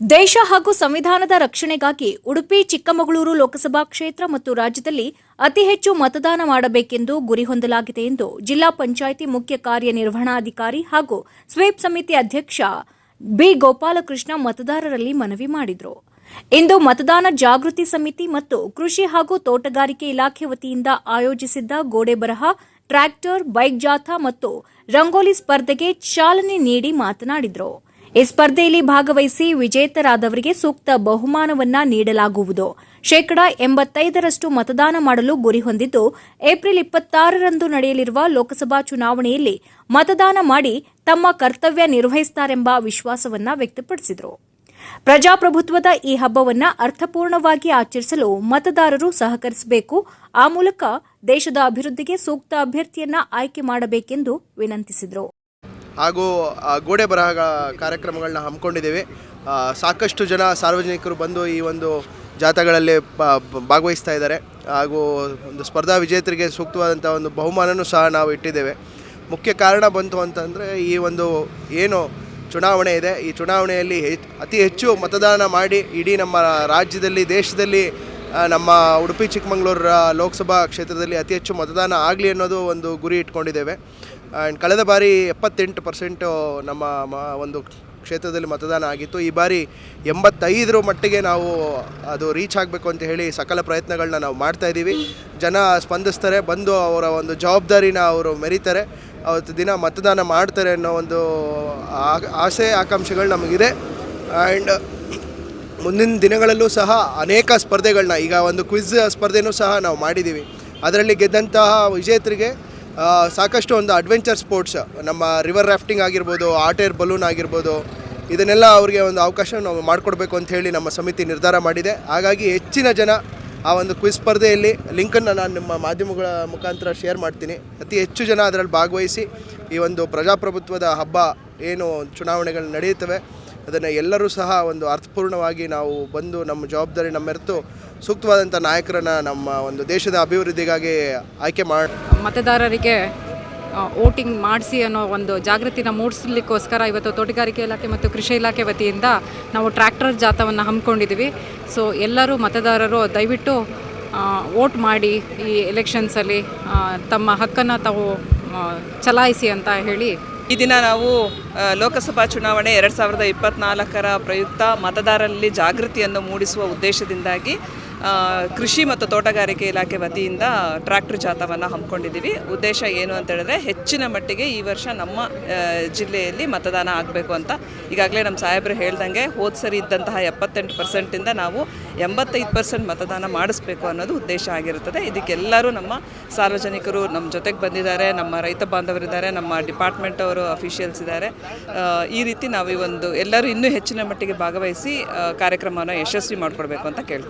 ದೇಶ ಹಾಗೂ ಸಂವಿಧಾನದ ರಕ್ಷಣೆಗಾಗಿ ಉಡುಪಿ, ಚಿಕ್ಕಮಗಳೂರು ಲೋಕಸಭಾ ಕ್ಷೇತ್ರ ಮತ್ತು ರಾಜ್ಯದಲ್ಲಿ ಅತಿ ಹೆಚ್ಚು ಮತದಾನ ಮಾಡಬೇಕೆಂದು ಗುರಿ ಹೊಂದಲಾಗಿದೆ ಎಂದು ಜಿಲ್ಲಾ ಪಂಚಾಯಿತಿ ಮುಖ್ಯ ಕಾರ್ಯನಿರ್ವಹಣಾಧಿಕಾರಿ ಹಾಗೂ ಸ್ವೀಪ್ ಸಮಿತಿ ಅಧ್ಯಕ್ಷ ಬಿ. ಗೋಪಾಲಕೃಷ್ಣ ಮತದಾರರಲ್ಲಿ ಮನವಿ ಮಾಡಿದರು. ಇಂದು ಮತದಾನ ಜಾಗೃತಿ ಸಮಿತಿ ಮತ್ತು ಕೃಷಿ ಹಾಗೂ ತೋಟಗಾರಿಕೆ ಇಲಾಖೆ ವತಿಯಿಂದ ಆಯೋಜಿಸಿದ್ದ ಗೋಡೆ ಬರಹ, ಟ್ರ್ಯಾಕ್ಟರ್, ಬೈಕ್ ಜಾಥಾ ಮತ್ತು ರಂಗೋಲಿ ಸ್ಪರ್ಧೆಗೆ ಚಾಲನೆ ನೀಡಿ ಮಾತನಾಡಿದರು. ಈ ಸ್ಪರ್ಧೆಯಲ್ಲಿ ಭಾಗವಹಿಸಿ ವಿಜೇತರಾದವರಿಗೆ ಸೂಕ್ತ ಬಹುಮಾನವನ್ನ ನೀಡಲಾಗುವುದು. ಶೇಕಡಾ ಎಂಬತ್ತೈದರಷ್ಟು ಮತದಾನ ಮಾಡಲು ಗುರಿ ಹೊಂದಿದ್ದು, ಏಪ್ರಿಲ್ ಇಪ್ಪತ್ತಾರರಂದು ನಡೆಯಲಿರುವ ಲೋಕಸಭಾ ಚುನಾವಣೆಯಲ್ಲಿ ಮತದಾನ ಮಾಡಿ ತಮ್ಮ ಕರ್ತವ್ಯ ನಿರ್ವಹಿಸುತ್ತಾರೆಂಬ ವಿಶ್ವಾಸವನ್ನ ವ್ಯಕ್ತಪಡಿಸಿದರು. ಪ್ರಜಾಪ್ರಭುತ್ವದ ಈ ಹಬ್ಬವನ್ನ ಅರ್ಥಪೂರ್ಣವಾಗಿ ಆಚರಿಸಲು ಮತದಾರರು ಸಹಕರಿಸಬೇಕು. ಆ ಮೂಲಕ ದೇಶದ ಅಭಿವೃದ್ಧಿಗೆ ಸೂಕ್ತ ಅಭ್ಯರ್ಥಿಯನ್ನ ಆಯ್ಕೆ ಮಾಡಬೇಕೆಂದು ವಿನಂತಿಸಿದರು. ಹಾಗೂ ಗೋಡೆ ಬರಹ ಕಾರ್ಯಕ್ರಮಗಳನ್ನ ಹಮ್ಮಿಕೊಂಡಿದ್ದೇವೆ. ಸಾಕಷ್ಟು ಜನ ಸಾರ್ವಜನಿಕರು ಬಂದು ಈ ಒಂದು ಜಾಥಾಗಳಲ್ಲಿ ಭಾಗವಹಿಸ್ತಾ ಇದ್ದಾರೆ. ಹಾಗೂ ಒಂದು ಸ್ಪರ್ಧಾ ವಿಜೇತರಿಗೆ ಸೂಕ್ತವಾದಂಥ ಒಂದು ಬಹುಮಾನನೂ ಸಹ ನಾವು ಇಟ್ಟಿದ್ದೇವೆ. ಮುಖ್ಯ ಕಾರಣ ಬಂತು ಅಂತಂದರೆ, ಈ ಒಂದು ಏನು ಚುನಾವಣೆ ಇದೆ. ಈ ಚುನಾವಣೆಯಲ್ಲಿ ಅತಿ ಹೆಚ್ಚು ಮತದಾನ ಮಾಡಿ ಇಡೀ ನಮ್ಮ ರಾಜ್ಯದಲ್ಲಿ, ದೇಶದಲ್ಲಿ ನಮ್ಮ ಉಡುಪಿ ಚಿಕ್ಕಮಗಳೂರು ಲೋಕಸಭಾ ಕ್ಷೇತ್ರದಲ್ಲಿ ಅತಿ ಹೆಚ್ಚು ಮತದಾನ ಆಗಲಿ ಅನ್ನೋದು ಒಂದು ಗುರಿ ಇಟ್ಕೊಂಡಿದ್ದೇವೆ. ಆ್ಯಂಡ್ ಕಳೆದ ಬಾರಿ ಎಪ್ಪತ್ತೆಂಟು ಪರ್ಸೆಂಟು ನಮ್ಮ ಮ, ಒಂದು ಕ್ಷೇತ್ರದಲ್ಲಿ ಮತದಾನ ಆಗಿತ್ತು. ಈ ಬಾರಿ ಎಂಬತ್ತೈದರ ಮಟ್ಟಿಗೆ ನಾವು ಅದು ರೀಚ್ ಆಗಬೇಕು ಅಂತ ಹೇಳಿ ಸಕಲ ಪ್ರಯತ್ನಗಳನ್ನ ನಾವು ಮಾಡ್ತಾ ಇದ್ದೀವಿ. ಜನ ಸ್ಪಂದಿಸ್ತಾರೆ, ಬಂದು ಅವರ ಒಂದು ಜವಾಬ್ದಾರಿನ ಅವರು ಮೆರೀತಾರೆ. ಅವತ್ತು ದಿನ ಮತದಾನ ಮಾಡ್ತಾರೆ ಅನ್ನೋ ಒಂದು ಆಸೆ, ಆಕಾಂಕ್ಷೆಗಳು ನಮಗಿದೆ. ಆ್ಯಂಡ್ ಮುಂದಿನ ದಿನಗಳಲ್ಲೂ ಸಹ ಅನೇಕ ಸ್ಪರ್ಧೆಗಳನ್ನ, ಈಗ ಒಂದು ಕ್ವಿಜ್ ಸ್ಪರ್ಧೆನೂ ಸಹ ನಾವು ಮಾಡಿದ್ದೀವಿ. ಅದರಲ್ಲಿ ಗೆದ್ದಂತಹ ವಿಜೇತರಿಗೆ ಸಾಕಷ್ಟು ಒಂದು ಅಡ್ವೆಂಚರ್ ಸ್ಪೋರ್ಟ್ಸ್ ನಮ್ಮ ರಿವರ್ ರಾಫ್ಟಿಂಗ್ ಆಗಿರ್ಬೋದು ಆಟ್ ಏರ್ ಬಲೂನ್ ಆಗಿರ್ಬೋದು, ಇದನ್ನೆಲ್ಲ ಅವರಿಗೆ ಒಂದು ಅವಕಾಶ ನಾವು ಮಾಡಿಕೊಡ್ಬೇಕು ಅಂತ ಹೇಳಿ ನಮ್ಮ ಸಮಿತಿ ನಿರ್ಧಾರ ಮಾಡಿದೆ. ಹಾಗಾಗಿ ಹೆಚ್ಚಿನ ಜನ ಆ ಒಂದು ಕ್ವಿಜ್ ಸ್ಪರ್ಧೆಯಲ್ಲಿ ಲಿಂಕನ್ನು ನಾನು ನಿಮ್ಮ ಮಾಧ್ಯಮಗಳ ಮುಖಾಂತರ ಶೇರ್ ಮಾಡ್ತೀನಿ. ಅತಿ ಹೆಚ್ಚು ಜನ ಅದರಲ್ಲಿ ಭಾಗವಹಿಸಿ ಈ ಒಂದು ಪ್ರಜಾಪ್ರಭುತ್ವದ ಹಬ್ಬ ಏನು ಚುನಾವಣೆಗಳು ನಡೆಯುತ್ತವೆ, ಅದನ್ನು ಎಲ್ಲರೂ ಸಹ ಒಂದು ಅರ್ಥಪೂರ್ಣವಾಗಿ ನಾವು ಬಂದು ನಮ್ಮ ಜವಾಬ್ದಾರಿ ನಮ್ಮೆರೆತು ಸೂಕ್ತವಾದಂಥ ನಾಯಕರನ್ನು ನಮ್ಮ ಒಂದು ದೇಶದ ಅಭಿವೃದ್ಧಿಗಾಗಿ ಆಯ್ಕೆ ಮಾಡಿ ಮತದಾರರಿಗೆ ವೋಟಿಂಗ್ ಮಾಡಿಸಿ ಅನ್ನೋ ಒಂದು ಜಾಗೃತಿನ ಮೂಡಿಸ್ಲಿಕ್ಕೋಸ್ಕರ ಇವತ್ತು ತೋಟಗಾರಿಕೆ ಇಲಾಖೆ ಮತ್ತು ಕೃಷಿ ಇಲಾಖೆ ವತಿಯಿಂದ ನಾವು ಟ್ರ್ಯಾಕ್ಟರ್ ಜಾಥವನ್ನು ಹಮ್ಮಿಕೊಂಡಿದ್ದೀವಿ. ಸೊ, ಎಲ್ಲರೂ ಮತದಾರರು ದಯವಿಟ್ಟು ವೋಟ್ ಮಾಡಿ ಈ ಎಲೆಕ್ಷನ್ಸಲ್ಲಿ ತಮ್ಮ ಹಕ್ಕನ್ನು ತಾವು ಚಲಾಯಿಸಿ ಅಂತ ಹೇಳಿ ಈ ದಿನ ನಾವು ಲೋಕಸಭಾ ಚುನಾವಣೆ ಎರಡು ಸಾವಿರದ ಇಪ್ಪತ್ನಾಲ್ಕರ ಪ್ರಯುಕ್ತ ಮತದಾರರಲ್ಲಿ ಜಾಗೃತಿಯನ್ನು ಮೂಡಿಸುವ ಉದ್ದೇಶದಿಂದಾಗಿ ಕೃಷಿ ಮತ್ತು ತೋಟಗಾರಿಕೆ ಇಲಾಖೆ ವತಿಯಿಂದ ಟ್ರ್ಯಾಕ್ಟರ್ ಜಾಥಾವನ್ನು ಹಮ್ಮಿಕೊಂಡಿದ್ದೀವಿ. ಉದ್ದೇಶ ಏನು ಅಂತ ಹೇಳಿದ್ರೆ ಹೆಚ್ಚಿನ ಮಟ್ಟಿಗೆ ಈ ವರ್ಷ ನಮ್ಮ ಜಿಲ್ಲೆಯಲ್ಲಿ ಮತದಾನ ಆಗಬೇಕು ಅಂತ. ಈಗಾಗಲೇ ನಮ್ಮ ಸಾಹೇಬರು ಹೇಳ್ದಂಗೆ ಹೋದ ಸರಿ ಇದ್ದಂತಹ ಎಪ್ಪತ್ತೆಂಟು ಪರ್ಸೆಂಟಿಂದ ನಾವು ಎಂಬತ್ತೈದು ಪರ್ಸೆಂಟ್ ಮತದಾನ ಮಾಡಿಸ್ಬೇಕು ಅನ್ನೋದು ಉದ್ದೇಶ ಆಗಿರುತ್ತದೆ. ಇದಕ್ಕೆಲ್ಲರೂ ನಮ್ಮ ಸಾರ್ವಜನಿಕರು ನಮ್ಮ ಜೊತೆಗೆ ಬಂದಿದ್ದಾರೆ, ನಮ್ಮ ರೈತ ಬಾಂಧವರಿದ್ದಾರೆ, ನಮ್ಮ ಡಿಪಾರ್ಟ್ಮೆಂಟ್ ಅವರು ಅಫಿಷಿಯಲ್ಸ್ ಇದ್ದಾರೆ. ಈ ರೀತಿ ನಾವು ಈ ಒಂದು ಎಲ್ಲರೂ ಇನ್ನೂ ಹೆಚ್ಚಿನ ಮಟ್ಟಿಗೆ ಭಾಗವಹಿಸಿ ಕಾರ್ಯಕ್ರಮವನ್ನು ಯಶಸ್ವಿ ಮಾಡಿಕೊಡ್ಬೇಕು ಅಂತ ಕೇಳ್ಕೊಳ್ತೀನಿ